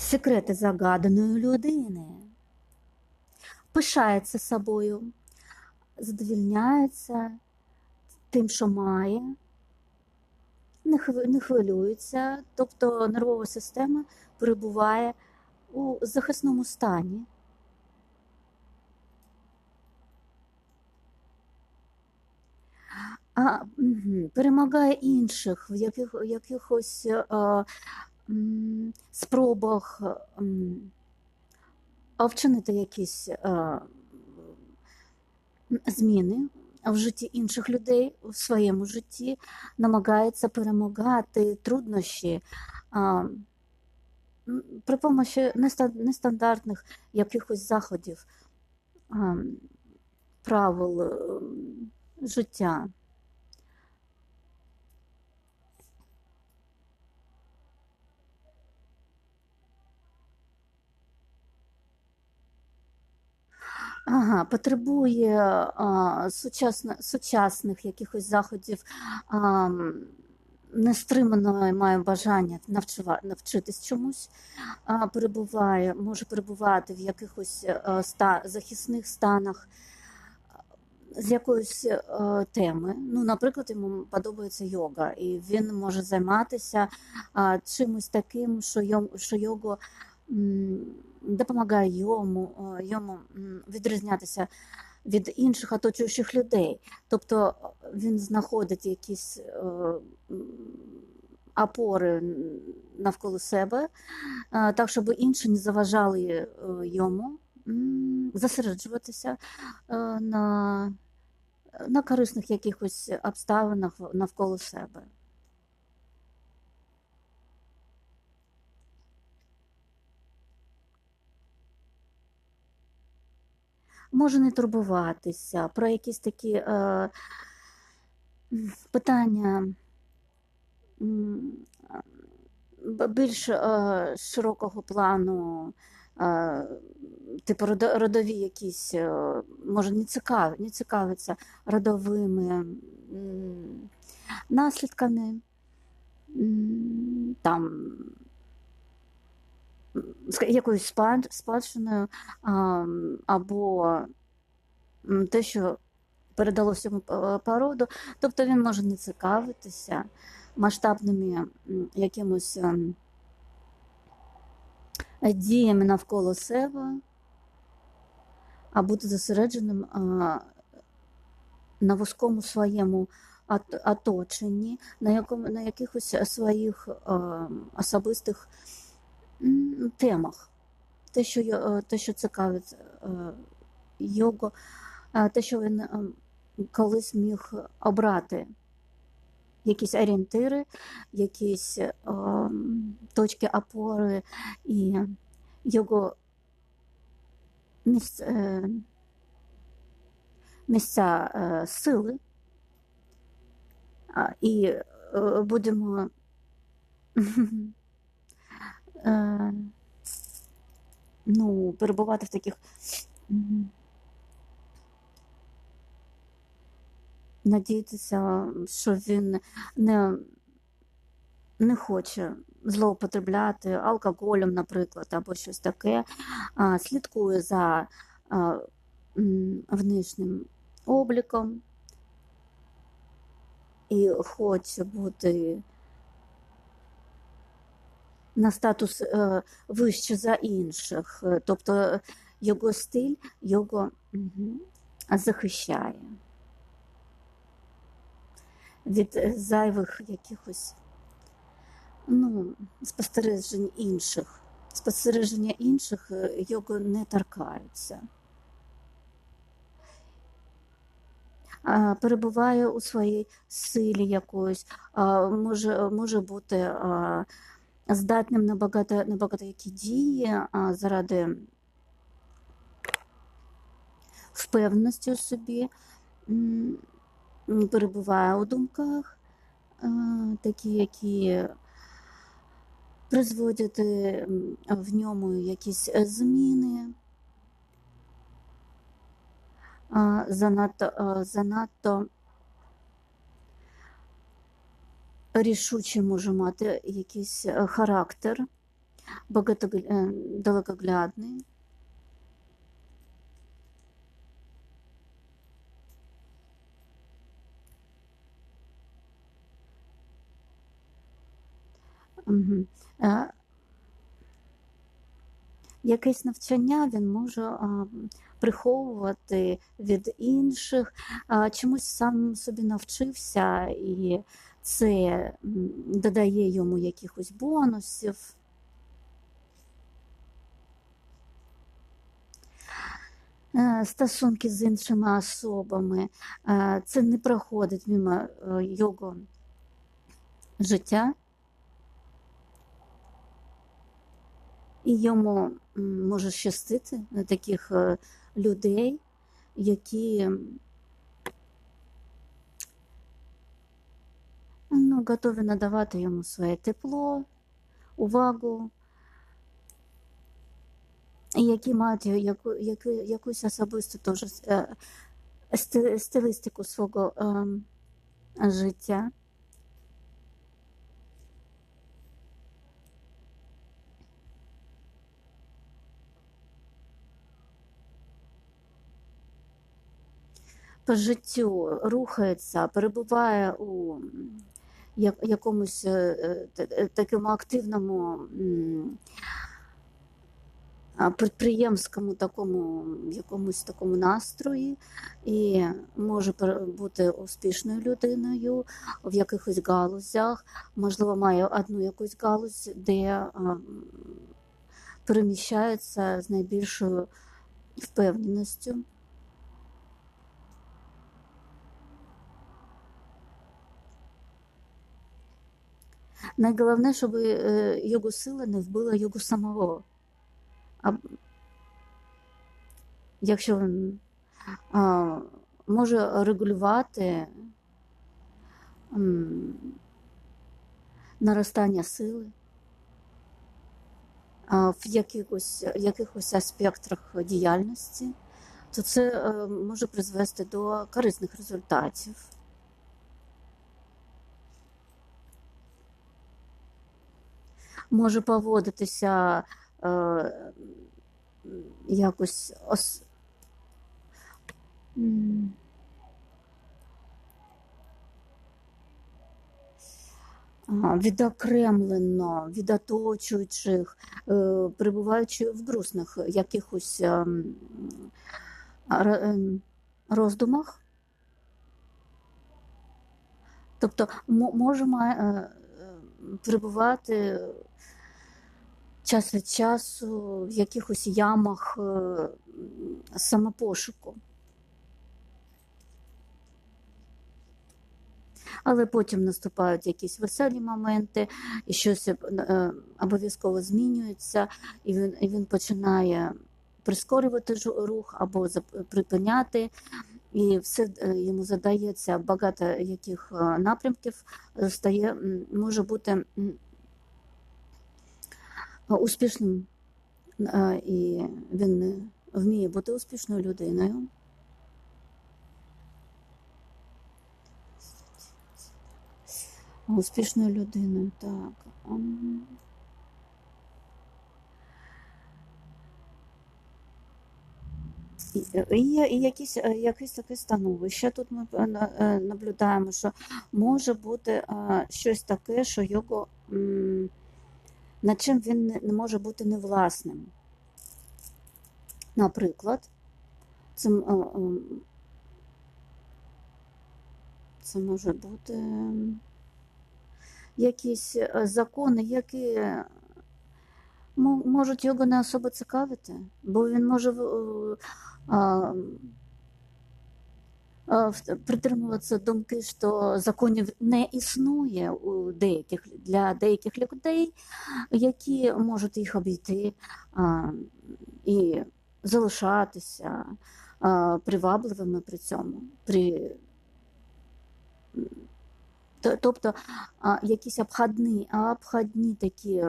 секрети загаданої людини, пишається собою, задовільняється тим, що має, не хвилюється, тобто нервова система перебуває у захисному стані. А, перемагає інших в яких, якихось е, м, спробах вчинити якісь е, зміни в житті інших людей, в своєму житті, намагається перемагати труднощі при помощі неста- нестандартних якихось заходів, правил е, життя. Ага, потребує а, сучасно, сучасних якихось заходів, а, нестримано має бажання навчитись чомусь, а, перебуває, може перебувати в якихось е, ста, захисних станах з якоїсь е, теми. Ну, наприклад, йому подобається йога, і він може займатися а, чимось таким, що йому, що його м, допомагає йому, е, йому відрізнятися від інших оточуючих людей. Тобто він знаходить якісь е, опори навколо себе, е, так, щоб інші не заважали е, йому зосереджуватися е, на, на корисних якихось обставинах навколо себе. Може не турбуватися про якісь такі е, питання більш е, широкого плану, е, типу родові якісь, е, може не цікав, не цікавиться родовими наслідками, там, якоюсь спад- спадщиною, а, або те, що передалося йому е, по роду. Тобто він може не цікавитися масштабними якимось ем, діями навколо себе, а бути зосередженим а, на вузькому своєму от- оточенні, на, якому, на якихось своїх е, особистих темах. Те, що, е, те, що цікавить е, його, е, те, що він е, колись міг обрати якісь орієнтири, якісь е, точки опори і його місця е, сили. І будемо е, ну, перебувати в таких надіятися, що він не, не хоче злоупотребляти алкоголем, наприклад, або щось таке, а, слідкує за а, м, внешнім обліком. І хоче бути на статус е, вище за інших. Е, Тобто його стиль його мгм, захищає від е, зайвих якихось ну, спостережень інших. Спостереження інших е, його не торкаються. Перебуває у своїй силі якоїсь, може, може бути здатним на багато, на багато які дії а, заради впевненості у собі, перебуває у думках, такі, які призводять е, в ньому якісь зміни, занадто, занадто рішуче може мати якийсь е, характер, е, далекоглядний. Е, Якесь навчання він може приховувати від інших, чомусь сам собі навчився, і це додає йому якихось бонусів. Е, Стосунки з іншими особами, е, це не проходить мимо е, його життя, і йому може щастити на таких людей, які ну, готові надавати йому своє тепло, увагу, які мають яку, яку, якусь особисту теж е, сти- стилістику свого ем, життя. по життю рухається, перебуває у якомусь е, е, е, такому активному підприємському такому якомусь такому настрої і може бути успішною людиною в якихось галузях, можливо, має одну якусь галузь, де переміщається з найбільшою впевненістю. Найголовніше, щоб е, його сила не вбила його самого. А якщо він а, може регулювати м, наростання сили а, в якихось, якихось аспектах діяльності, то це е, може призвести до корисних результатів. Може поводитися е, якось ос... відокремлено від оточуючих, е, перебуваючи в грустних якихось р- ем, роздумах. Тобто мо- може е, е, перебувати час від часу в якихось ямах е, самопошуку. Але потім наступають якісь веселі моменти, і щось е, обов'язково змінюється, і він, і він починає прискорювати рух або припиняти. І все е, йому задається багато яких е, напрямків, е, стає, може бути успішним, і він е, вміє бути успішною людиною. Успішною людиною, так. І, якісь, е, якесь таке становище. Тут ми е, е, наблюдаємо, що може бути щось таке, що його, над чим він не може бути невласним. Наприклад, це, м, е, ем, це може бути якісь е, закони, які можуть його не особо цікавити, бо він може е, притримуватися думки, що законів не існує у деяких для деяких людей, які можуть їх обійти а, і залишатися а, привабливими при цьому. При, тобто якісь обходні, обходні такі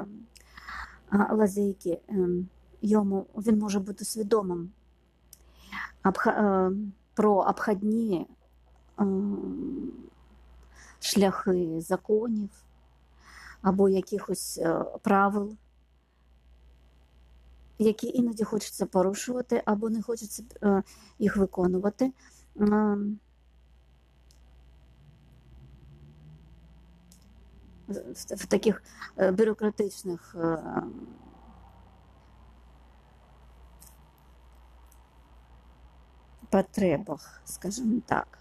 лазейки ем, йому він може бути свідомим обха- е, про обходні ем, шляхи законів або якихось е, правил, які іноді хочеться порушувати або не хочеться е, їх виконувати. Ем, в, в таких е, бюрократичних потребах, скажімо так.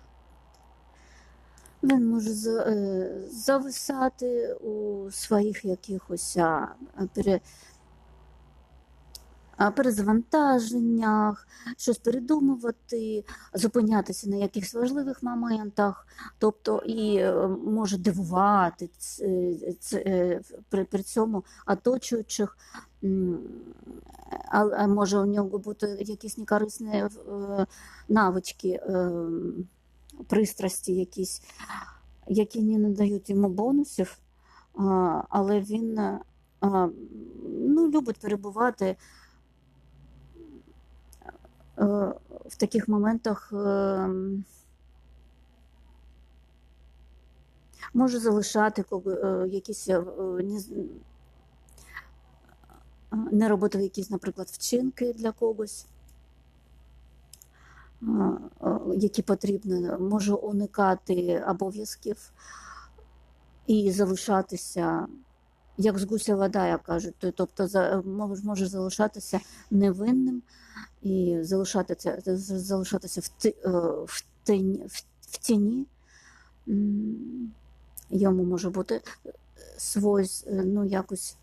Він може е, зависати у своїх якихось перезавантаженнях, щось передумувати, зупинятися на якихось важливих моментах, тобто і е, може дивувати е, е, при, цьому оточуючих. А, може у нього бути якісь некорисні навички, пристрасті якісь, які не надають йому бонусів, але він ну, любить перебувати в таких моментах. е, Може залишати е, якісь е, не е, робити якісь, наприклад, вчинки для когось, е, е, які потрібно, може уникати обов'язків і залишатися, як з гуся вода, як кажуть, То- тобто може залишатися невинним і залишатися, залишатися в, ти- е, в, тіні, тіні. Йому може бути свой, ну, якось.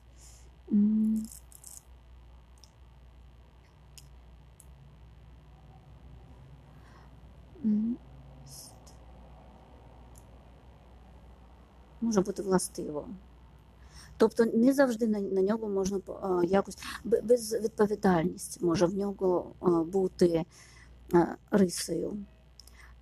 Може бути властиво. Тобто не завжди на, на нього можна а, якось безвідповідальність може в нього а, бути а, рисою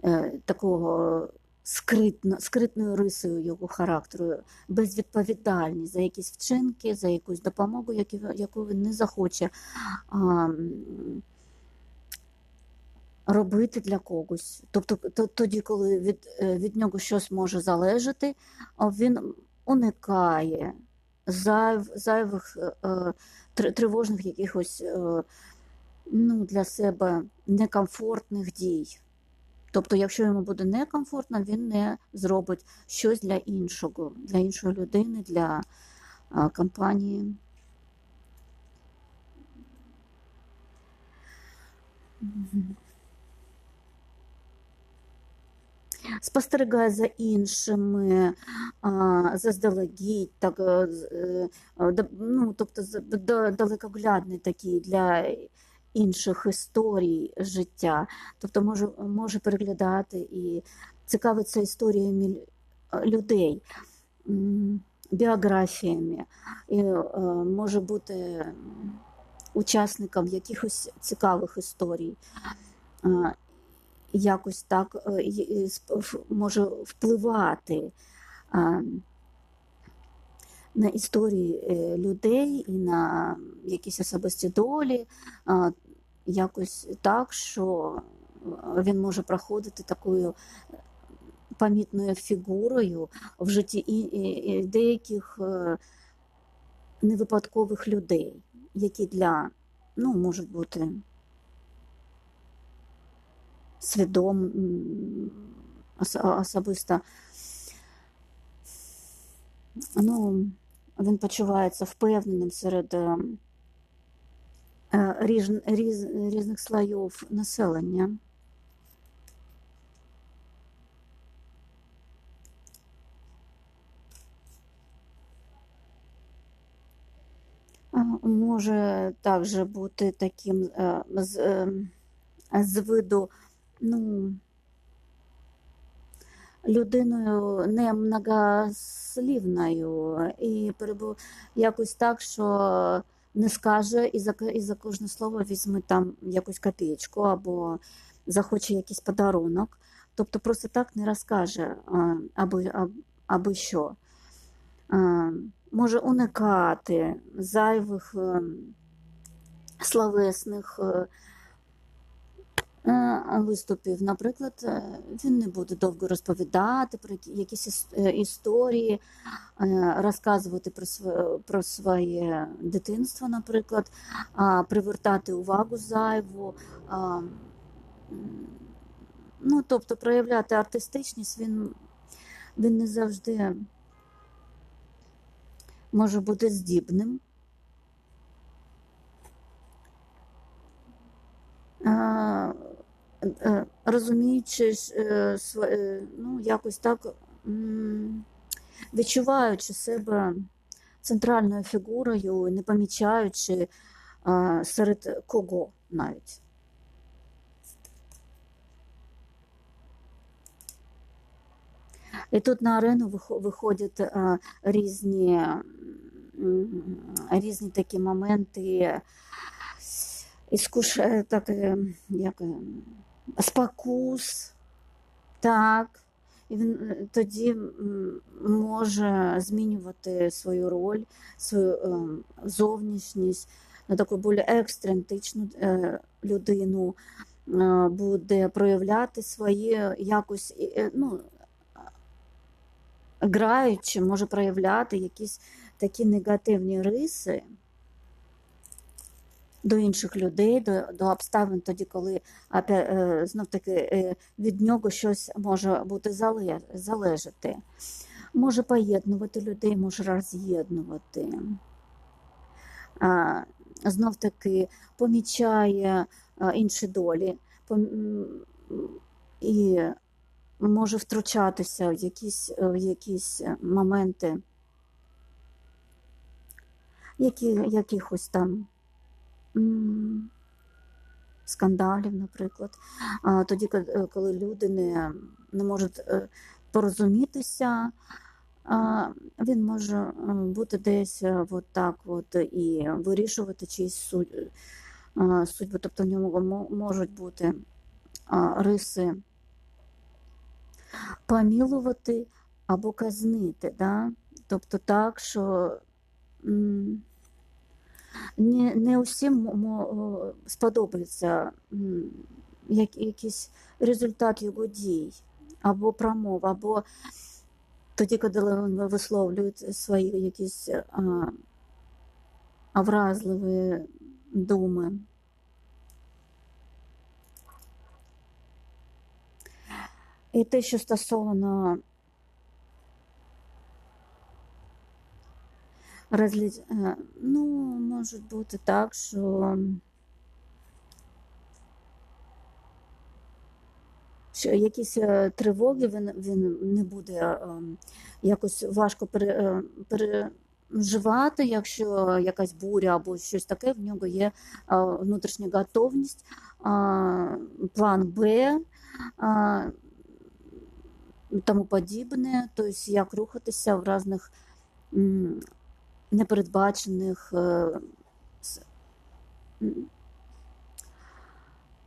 е, такого скритно, скритною рисою його характеру, безвідповідальність за якісь вчинки, за якусь допомогу, які, яку він не захоче а, робити для когось. Тобто то- тоді, коли від, е, від нього щось може залежати, він уникає зайв, зайвих е, е, тривожних якихось е, ну, для себе некомфортних дій. Тобто, якщо йому буде некомфортно, він не зробить щось для іншого, для іншої людини, для компанії. Мгм. Спостерігає за іншими заздалегідь, так, е, е, ну, тобто далекоглядний такий для інших історій життя. Тобто може, може переглядати і цікавиться історіями людей, біографіями, і е, може бути учасником якихось цікавих історій. Якось так е, може впливати на історії е, людей і на якісь особисті долі, якось так, що е, він може проходити такою помітною фігурою в житті деяких невипадкових людей, які для, ну, можуть бути свідом м, особисто. Ну, він почувається впевненим серед е, е, різ, різних слоїв населення. Може також бути таким е, з, е, з виду, ну, людиною не многослівною і перебу якось так, що не скаже і за, і за кожне слово візьме там якусь копієчку або захоче якийсь подарунок. Тобто просто так не розкаже або, або що. Може уникати зайвих ем, словесних е, виступів. Наприклад, е, він не буде довго розповідати про якісь іс- е, історії, е, розказувати про своє, про своє дитинство, наприклад, привертати увагу зайву. Ну, тобто проявляти артистичність він, він не завжди може бути здібним. Е, розуміючи, е, е, ну, якось так відчуваючи себе центральною фігурою, не помічаючи серед кого навіть. І тут на арену виходять різні, різні такі моменти, іскуш, так, як, спокус, так. І він е, тоді може змінювати свою роль, свою ем, зовнішність на таку більш ексцентричну е, людину, е, буде проявляти свої якось, е, ну, граючи, може проявляти якісь такі негативні риси до інших людей, до, до обставин тоді, коли е, знов таки е, від нього щось може бути залежати. Може поєднувати людей, може роз'єднувати. Знов таки помічає інші долі і може втручатися в якісь, в якісь моменти які, якихось там скандалів, наприклад. Тоді, е, коли люди не, не можуть е, порозумітися, він може е, бути десь от так от і вирішувати чиїсь судь, е, судьбу. Тобто в ньому можуть бути риси помілувати або казнити. Да? Тобто так, що не, не усім сподобається як, якийсь результат його дій, або промов, або тоді, коли він висловлює свої якісь а, вразливі думи. І те, що стосовно розлі... е, ну, може бути так, що, що якісь е, тривоги він, він не буде е, якось важко пере, переживати, якщо якась буря або щось таке, в нього є внутрішня готовність, план Б. тому подібне, тобто як рухатися в різних непередбачених е,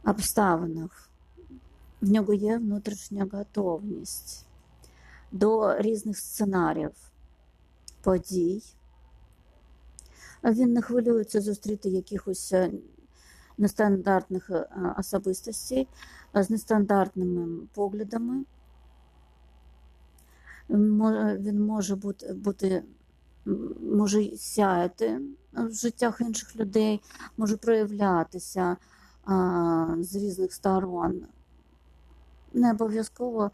обставинах. В нього є внутрішня готовність до різних сценаріїв подій. Він не хвилюється зустріти якихось е, нестандартних е, особистостей з нестандартними поглядами. Він може бути, бути може сяяти в життях інших людей, може проявлятися а, з різних сторон. Не обов'язково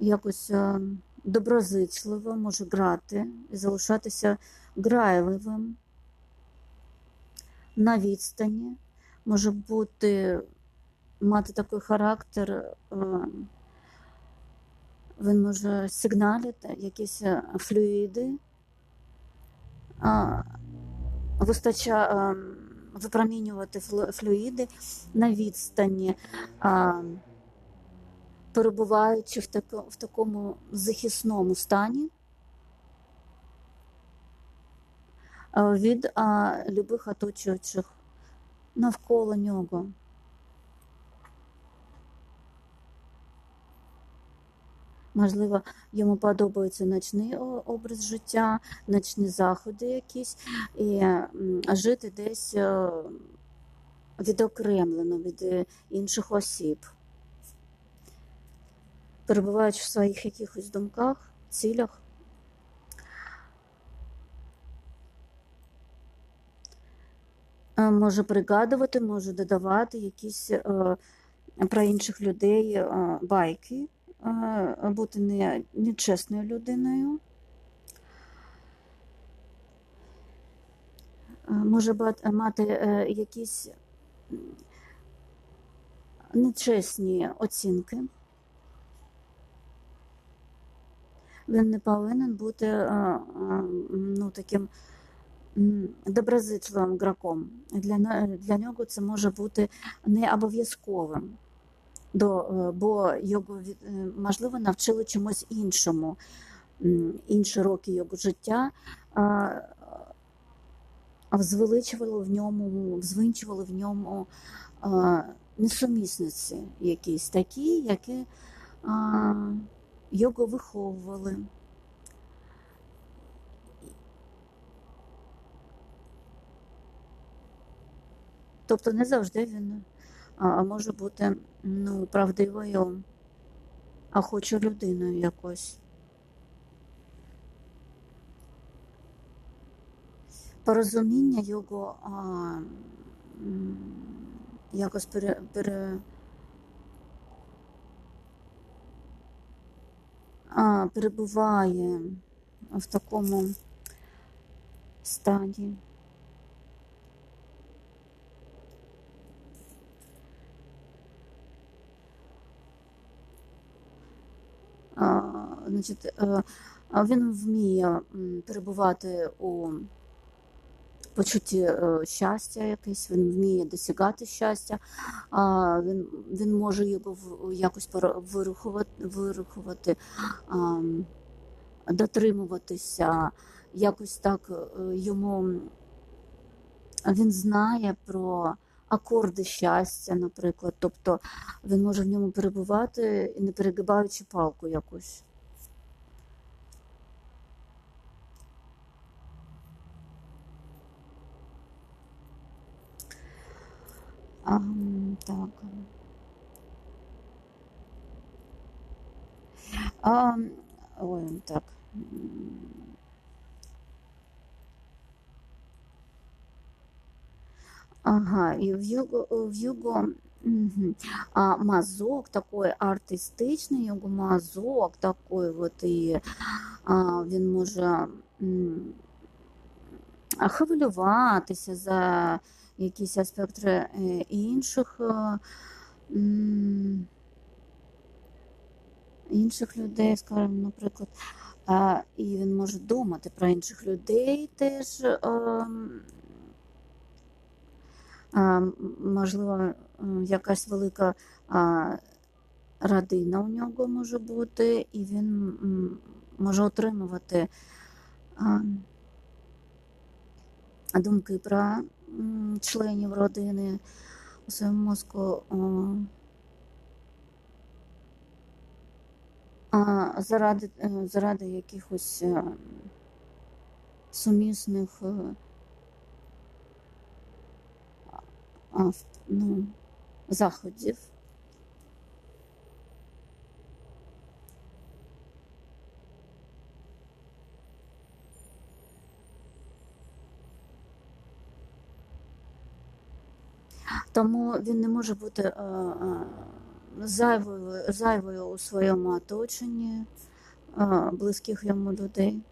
якось а, доброзичливо може грати і залишатися грайливим на відстані, може бути мати такий характер. він може сигналити якісь е, флюїди, вистача, випромінювати флюїди на відстані, перебуваючи в, тако, в такому захисному стані від любих оточуючих навколо нього. Можливо, йому подобається ночний образ життя, ночні заходи якісь, і жити десь е, відокремлено від е, інших осіб, перебуваючи в своїх якихось думках, цілях. Е, Може пригадувати, може додавати якісь про інших людей байки, бути не, нечесною людиною. Е, Може мати е, якісь нечесні оцінки. Він не повинен бути е, е, ну, таким доброзичливим граком. Для, для нього це може бути не обов'язковим, до, е, бо його е, можливо навчили чомусь іншому. Інші роки його життя звеличували в ньому, взвинчували в ньому несумісниці якісь такі, які його виховували. Тобто не завжди він а, може бути ну, правдивою, охочою людиною якось. Порозуміння його а, якось пере, пере, а, перебуває в такому стані. Значить, е, він вміє перебувати у почутті е, щастя якесь, він вміє досягати щастя, він, він може його якось а, м, дотримуватися, якось так е, йому він знає про акорди щастя, наприклад. Тобто він може в ньому перебувати, не перегибаючи палку якусь. А, так. А, ой, так. Ага, і в його, в його мгм. а, мазок такий артистичний, його мазок такий, от, і а, він може хвилюватися за якісь аспекти е, інших, інших людей, скажімо, наприклад. І він може думати про інших людей теж. Можливо, якась велика родина у нього може бути, і він може отримувати думки про членів родини у своєму мозку. Заради, е, заради якихось е, сумісних е, а, в- ну, заходів. Тому він не може бути е, е, зайвою, зайвою у своєму оточенні е, близьких йому людей.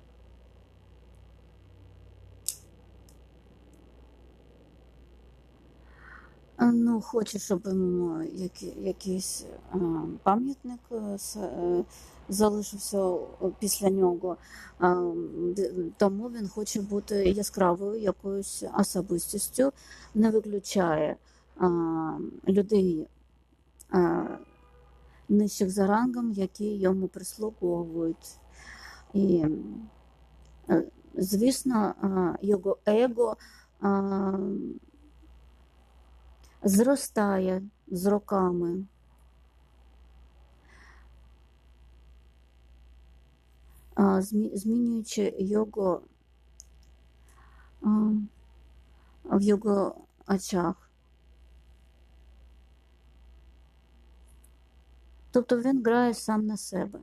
Ну, хоче, щоб йому які, якийсь е, пам'ятник е, е, залишився після нього. Е, Тому він хоче бути яскравою якоюсь особистістю, не виключає е, людей е, нижчих за рангом, які йому прислуговують. І, е, звісно, е, його его е, зростає з роками. Змінюючи його в його очах. Тобто він грає сам на себе.